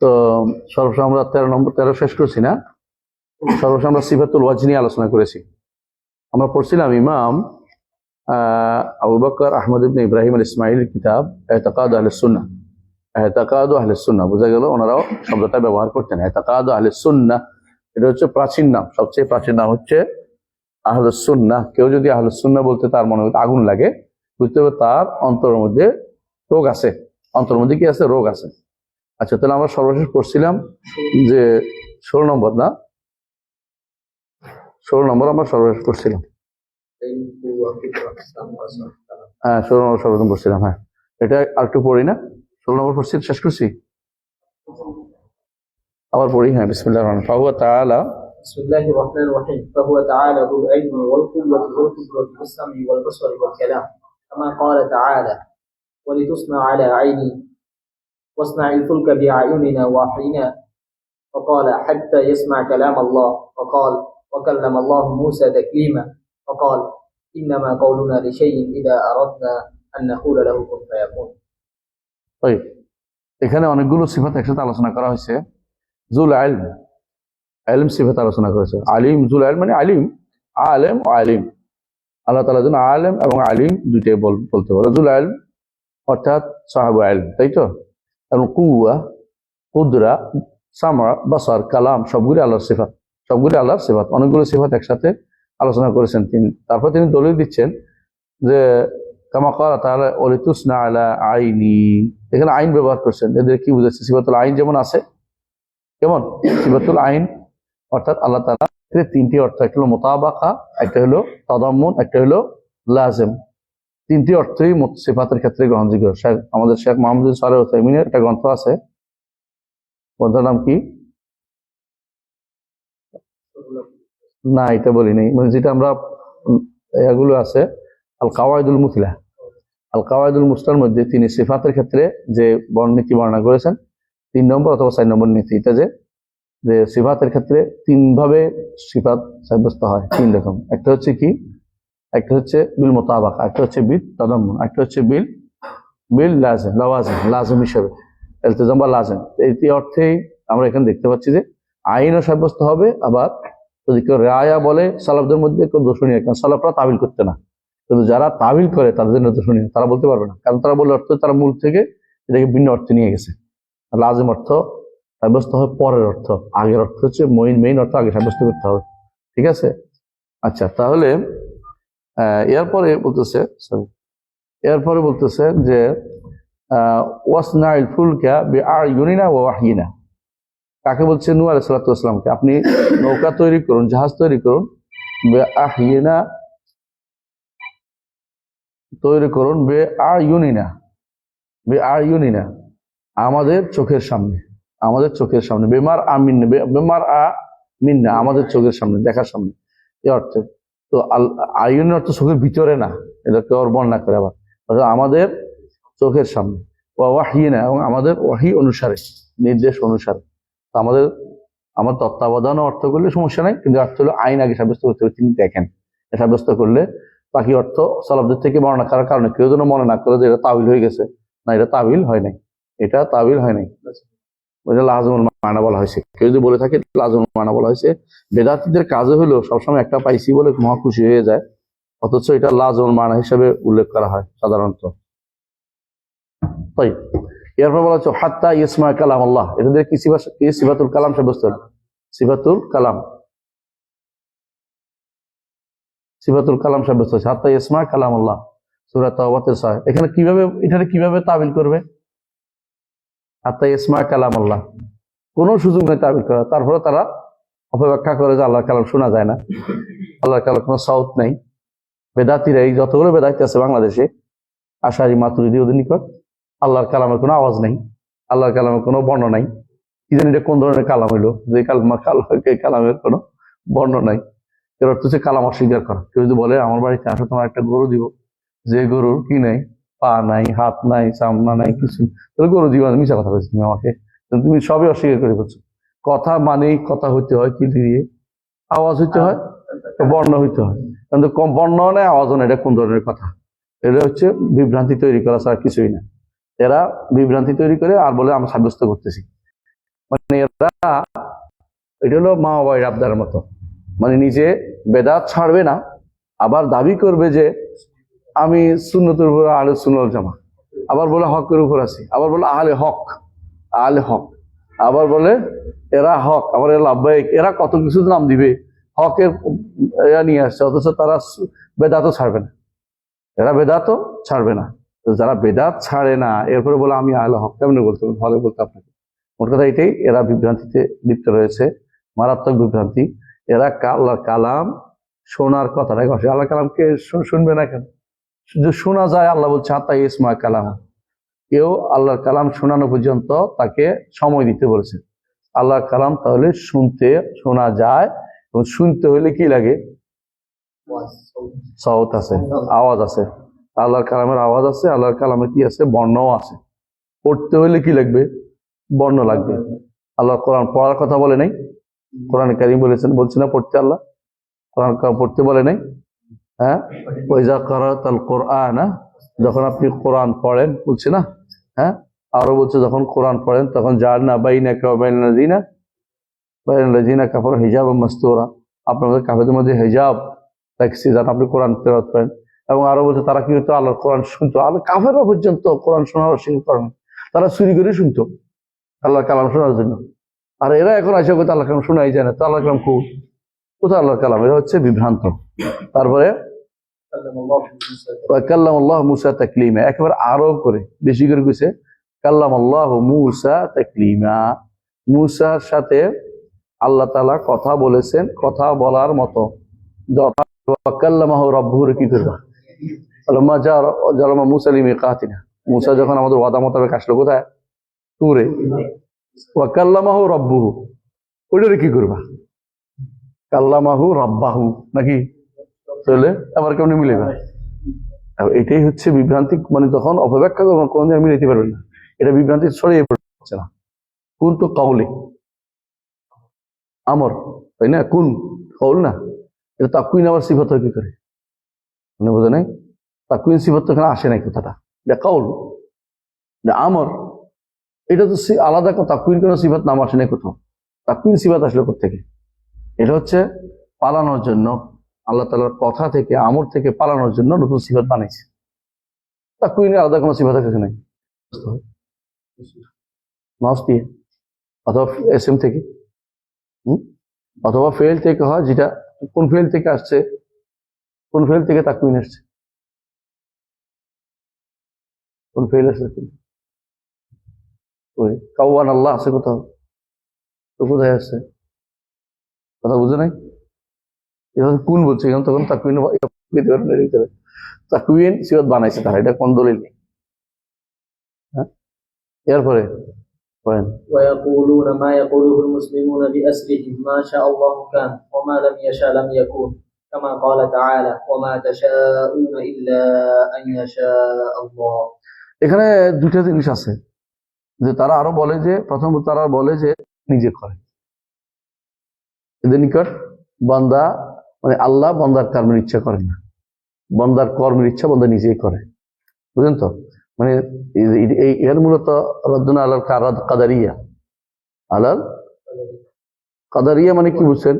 তো সর্বশ আমরা তেরো নম্বর, তেরো শেষ করছি না? সর্বশ আমরা সিফাতুল ওয়াজ নিয়ে আলোচনা করেছি। আমরা পড়ছিলাম ইমাম আবু বকর আহমদ ইবনে ইব্রাহিম আল ইসমাইল কিতাব, এতকাদ আল সুন্না এতাকাদ আহলে সুন্নাহ, বোঝা গেল ওনারাও শব্দটা ব্যবহার করতেন। এতাকাদ আহলে সুন্নাহ, এটা হচ্ছে প্রাচীন নাম। সবচেয়ে প্রাচীন নাম হচ্ছে আহলে সুন্নাহ। কেউ যদি আহলে সুন্নাহ বলতে তার মনে মধ্যে আগুন লাগে, বুঝতে হবে তার অন্তরের মধ্যে রোগ আছে। অন্তর মধ্যে কি আছে? রোগ আছে। আচ্ছা তাহলে আমরা সর্বশেষ পড়ছিলাম যে ষোলো নম্বর না? ষোলো নম্বর আমরা সর্বশেষ পড়ছিলাম। হ্যাঁ ষোলো নম্বর সর্বপ্রথম পড়ছিলাম হ্যাঁ। এটা আর একটু পড়ি না? ষোলো নম্বর পড়ছি শেষ করছি আবার পড়ি হ্যাঁ বিসমিল্লাহ রহমান ফাহুয়া তাআলা بسم الله الرحمن الرحيم فهو تعالى ذو العلم والقوة ذو القدرة والسمع والبصر والكلام كما قال تعالى ولتصنع على عيني واصنع الفلك بأعيننا وحينا وقال حتى يسمع كلام الله وقال وكلم الله موسى تكليما وقال إنما قولنا لشيء إذا أردنا أن نقول له كن فيكون এখানে অনেকগুলো সিফাত একসাথে আলোচনা করা হয়েছে। জুল আলম আলিম সিফাত আলোচনা করেছে। আলিম, জুল আলম মানে আলিম, আলেম ও আলিম। আল্লাহ তালা যেন আলেম এবং আলিম দুইটাই বল- বলতে পারে। জুল আলম অর্থাৎ সাহাবু আলম তাই তো? এবং কুয়া কুদরা, সামরা, বাসার, কালাম, সবগুলি আল্লাহর সিফাত, সবগুলি আল্লাহর সিফাত। অনেকগুলো সিফাত একসাথে আলোচনা করেছেন তিনি। তারপর তিনি দলিল দিচ্ছেন যে কামা করা তাহলে এখানে আইন ব্যবহার করছেন। এদের কি বুঝাচ্ছে? সিবাতুল আইন যেমন আছে, কেমন? সিবাতুল আইন, অর্থাৎ আল্লাহ তালা তিনটি অর্থ, একটা হলো মোতাবাকা, একটা হলো তদাম্মন, একটা হলো লাজেম। তিনটি অর্থই সিফাতের ক্ষেত্রে গ্রহণযোগ্য। শেখ আমাদের শেখ মাহমুদ সারে হোসাইমিনের একটা গ্রন্থ আছে। গ্রন্থের নাম কি? না, এটা বলি নাই মানে যেটা আমরা এগুলো আছে। আল কাওয়ায়দুল মুতলা। আল কাওয়ায়দুল মুসলার মধ্যে তিনি সিফাতের ক্ষেত্রে যে বর্ণনীতি বর্ণনা করেছেন, তিন নম্বর অথবা চার নম্বর নীতি এটা যে যে সিফাতের ক্ষেত্রে তিন ভাবে সিফাত সাব্যস্ত হয়, তিন রকম। একটা হচ্ছে কি? একটা হচ্ছে বিল মোতাবাকা, একটা হচ্ছে বিল তদম্মন, একটা হচ্ছে বিল বিল লাজেম লাওয়াজেম লাজেম হিসেবে, এলতেজাম বা লাজেম এই অর্থেই আমরা এখানে দেখতে পাচ্ছি যে, আইনও সাব্যস্ত হবে, আবার যদি কেউ রায়া বলে সালাফদের মধ্যে কেউ দোষণীয় কারণ সালাফরা তাবিল করতে না। কিন্তু যারা তাবিল করে তাদের জন্য তো শুনি, তারা বলতে পারবে না। কারণ তারা বলে অর্থ, তারা মূল থেকে এটাকে ভিন্ন অর্থে নিয়ে গেছে। লাজেম অর্থ, সাব্যস্ত হবে পরের অর্থ। আগের অর্থ হচ্ছে মেইন মেইন অর্থ আগে সাব্যস্ত করতে হবে। ঠিক আছে? আচ্ছা তাহলে এরপরে বলতেছে সরি এরপরে বলতেছে যে ওয়াসনাইল ফুলকা বি আর ইউনিনা ও ওয়াহিনা কাকে বলছে? নু আলাইহিস আপনি নৌকা তৈরি করুন, জাহাজ তৈরি করুন বে তৈরি করুন বে আর ইউনিনা, বে আর ইউনিনা, আমাদের চোখের সামনে, আমাদের চোখের সামনে বেমার আমিন বেমার আ মিন্না, আমাদের চোখের সামনে, দেখার সামনে, এ অর্থে, তো আইনের অর্থ চোখের ভিতরে না, এটাকে ওর বর্ণনা করে আবার, অর্থাৎ আমাদের চোখের সামনে ওয়াহিনা এবং আমাদের ওয়াহি অনুসারে, নির্দেশ অনুসারে, তো আমাদের, আমার তত্ত্বাবধান অর্থ করলে সমস্যা নাই, কিন্তু অর্থ হলো আইন আগে সাব্যস্ত করতে হবে, তিনি দেখেন এটা সাব্যস্ত করলে বাকি অর্থ সলাবদের থেকে বর্ণনা করার কারণে কেউ যেন মনে না করে যে এটা তাবিল হয়ে গেছে, না, এটা তাবিল হয় নাই। এটা তাবিল হয় নাই। লাজমুল মানা বলা হয়েছে। কেউ যদি বলে থাকে, লাজমুল মানা বলা হয়েছে। বেদাতিদের কাজে হলো সবসময় একটা পাইছি বলে মহা খুশি হয়ে যায়। অথচ এটা লাজমুল মানা হিসাবে উল্লেখ করা হয় সাধারণত। তাই এরপর বলা হচ্ছে, হাত্তা ইসমা কালাম আল্লাহ এদের কি সিফাতুল কালাম সাব্যস্ত? হলো? সিফাতুল কালাম। সিফাতুল কালাম সাব্যস্ত হচ্ছে হাত্তা ইসমা কালাম আল্লাহ সুরাত এখানে কীভাবে এখানে কীভাবে তাবিল করবে? হাত্তা ইসমা কালাম আল্লাহ কোনো সুযোগ নেই তাবিল করা তারপরে তারা অপব্যাখ্যা করে যে আল্লাহর কালাম শোনা যায় না। আল্লাহর কালাম কোনো সাউথ নেই। বেদাতিরা এই যতগুলো বেদাতি আছে বাংলাদেশে, আশারি মাতুরিদি ওদের নিকট, আল্লাহর কালামের কোনো আওয়াজ নেই। আল্লাহর কালামের কোনো বর্ণ নাই। কি জানি এটা কোন ধরনের কালাম হইল? যে কালাম কালামের কোনো বর্ণ নাই। এর অর্থ হচ্ছে কালাম অস্বীকার করা। কেউ যদি বলে, আমার বাড়িতে আসো, তোমার একটা গরু দিব। যে গরুর কি নাই? পা নাই, হাত নাই, চামড়া নাই, কিছু তাহলে গরু জীবন মিশা কথা বলছি তুমি আমাকে। তুমি সবই অস্বীকার করে বলছো কথা মানেই কথা হইতে হয়, কি দিয়ে? আওয়াজ হইতে হয় বর্ণ হইতে হয়। কিন্তু কম বর্ণ নেই আওয়াজও নেই এটা কোন ধরনের কথা? এটা হচ্ছে বিভ্রান্তি তৈরি করা ছাড়া কিছুই না। এরা বিভ্রান্তি তৈরি করে, আর বলে আমরা সাব্যস্ত করতেছি। মানে এরা, এটা হলো মা বাবার আবদার মতো। মানে নিজে বেদাত ছাড়বে না, আবার দাবি করবে যে আমি শূন্যতের উপর আলে সুন্নল জামা আবার বলে হকের উপর আছি, আবার বলে আলে হক আলে হক। আবার বলে এরা হক, আবার এরা লাভবাহিক, এরা কত কিছু নাম দিবে, হকের এরা নিয়ে আসছে, অথচ তারা বেদাতও ছাড়বে না। এরা বেদাতও ছাড়বে না। তো যারা বেদাত ছাড়ে না, এরপরে বলে আমি আলে হক কেমনি বলতে? ভালো বলতে আপনাকে। মোট কথা এটাই, এরা বিভ্রান্তিতে লিপ্ত রয়েছে, মারাত্মক বিভ্রান্তি। এরা আল্লাহর কালাম শোনার কথাটাই কথা আল্লাহ কালামকে শুনবে না কেন? যদি শোনা যায়, আল্লাহ বলছে, হাত্তা ইসমা কালাম। কেউ আল্লাহর কালাম শোনানো পর্যন্ত তাকে সময় দিতে বলেছে। আল্লাহর কালাম তাহলে শুনতে, শোনা যায় এবং শুনতে হলে কি লাগে? সাউত আছে, আওয়াজ আছে। আল্লাহর কালামের আওয়াজ আছে, আল্লাহর কালামের কি আছে? বর্ণও আছে। পড়তে হলে কি লাগবে? বর্ণ লাগবে। আল্লাহর কোরআন পড়ার কথা বলে নাই? কোরআন কারিম বলেছেন, বলছে না পড়তে আল্লাহ? কোরআন পড়তে বলে নাই? হ্যাঁ? ওইজা করাত আল কোরআন, যখন আপনি কোরআন পড়েন, বলছে না? হ্যাঁ? আরও বলছে, যখন কোরআন পড়েন, তখন যার না বাইনা কেউ বাইনা কাপড় হিজাব মাস্তুরা। আপনাদের কাফেদের মধ্যে হিজাব দেখছি যাতে আপনি কোরআন ফেরত করেন। এবং আরও বলছে, তারা কি হতো আল্লাহর কোরআন শুনতো। আল্লাহ কাফেররা পর্যন্ত কোরআন শোনার অস্বীকার করেন তারা চুরি করে শুনতো। আল্লাহর কালাম শোনার জন্য। আর এরা এখন আশা করতে আল্লাহ কালাম শোনাই যায় না। তো আল্লাহ কালাম খুব কোথায় আল্লাহ কালাম? এরা হচ্ছে বিভ্রান্ত। তারপরে কাল্লাম আল্লাহ মুসা তাকলিমা। একেবারে আরও করে, বেশি করে গেছে কাল্লাম আল্লাহ মুসা তাকলিমা। মুসার সাথে আল্লাহ তালা কথা বলেছেন, কথা বলার মতো। কাল্লামাহ রব্বুর কি করবা? আল্লাহ যা জলমা মুসালিমে কাহিনা মুসা যখন আমাদের ওয়াদা মোতাবেক আসলো, কোথায়? তুরে। ওইটারে কি করবা? কাল্লামাহু রব্বাহু, নাকি? আবার কেমনি মিলেবা এটাই হচ্ছে বিভ্রান্তি মানে তখন অপব্যাখ্যা জায়গায় মিলাইতে পারবেন না। এটা বিভ্রান্তি ছড়িয়ে পড়ছে না। কোন তো কাউলে। আমর, তাই না? কোন কৌল না? এটা তাকুইন আবার সিফত হয় কি করে? মানে বোঝে নাই? তাকুইন সিফত তো এখানে আসে নাই কথাটা। কাউল। আমর। এটা তো আলাদা তাকুইন কোনো সিফত নাম আসে নাই কোথাও? তাকুইন সিফত আসলে থেকে এটা হচ্ছে পালানোর জন্য, আল্লাহ তালার কথা থেকে আমর থেকে পালানোর জন্য নতুন সিফত বানাইছে। তা কুইনের আলাদা কোনো সিফত আছে নাই? মাউস দিয়ে। অথবা এস এম থেকে। হুম? অথবা ফেল থেকে হয়, যেটা কোন ফেল থেকে আসছে, কোন ফেল থেকে তা কুইন আসছে কোন ফেল আসছে ওই কাউয়ান আল্লাহ আছে কোথাও তো কোথায় আসছে কথা বুঝে নাই এবার কোন বলছে এখন তখন তাকুইন তাকুইন সিরত বানাইছে তারা এটা কোন দলিল নেই হ্যাঁ এরপরে পড়েন ويقولون ما يقوله المسلمون بأسرهم ما شاء الله كان وما لم يشاء لم يكون كما قال تعالى وما تشاءون إلا أن يشاء الله এখানে দুটা জিনিস আছে যে তারা আরও বলে যে, প্রথম তারা বলে যে, নিজে করে। এদের নিকট বান্দা মানে আল্লাহ বান্দার কর্মের ইচ্ছা করেন না। বন্দার কর্মের ইচ্ছা বন্দা নিজেই করে। বুঝলেন তো? মানে এই- এর মূলত রদ্দুনা আলাল কাদারিয়া। আলাল কাদারিয়া মানে কি বুঝছেন?